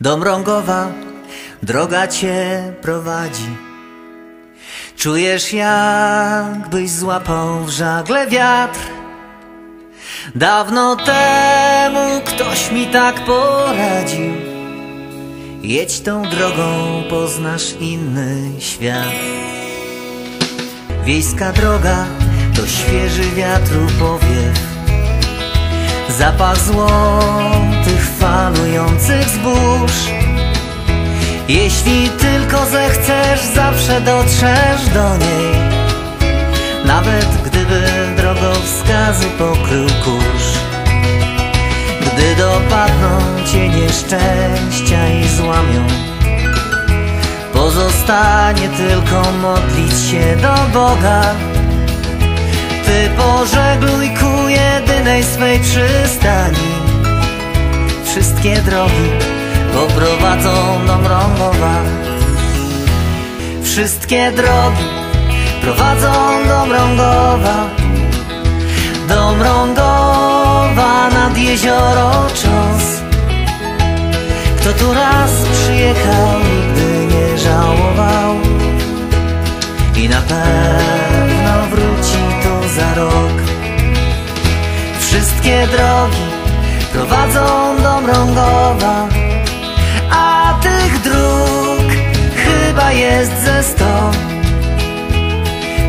Do Mrągowa droga cię prowadzi. Czujesz jakbyś złapał w żagle wiatr. Dawno temu ktoś mi tak poradził. Jedź tą drogą, poznasz inny świat. Wiejska droga to świeży wiatru powiew. Zapach falujących zbóż. Jeśli tylko zechcesz, zawsze dotrzesz do niej. Nawet gdyby drogowskazy pokrył kurz. Gdy dopadną cię nieszczęścia i złamią Pozostanie tylko modlić się do Boga. Ty pożegluj ku jedynej swej przystani Wszystkie drogi poprowadzą do Mrągowa Wszystkie drogi prowadzą do Mrągowa Do Mrągowa nad jezioro Cząs Kto tu raz przyjechał, nigdy nie żałował I na pewno wróci tu za rok. Wszystkie drogi prowadzą do jest ze sto.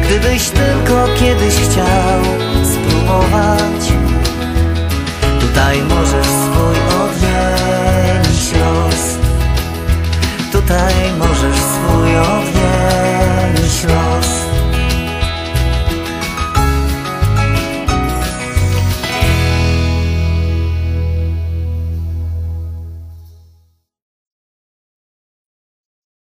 Gdybyś tylko kiedyś chciał spróbować Tutaj możesz swój odmienić los. Tutaj możesz swój odmienić los.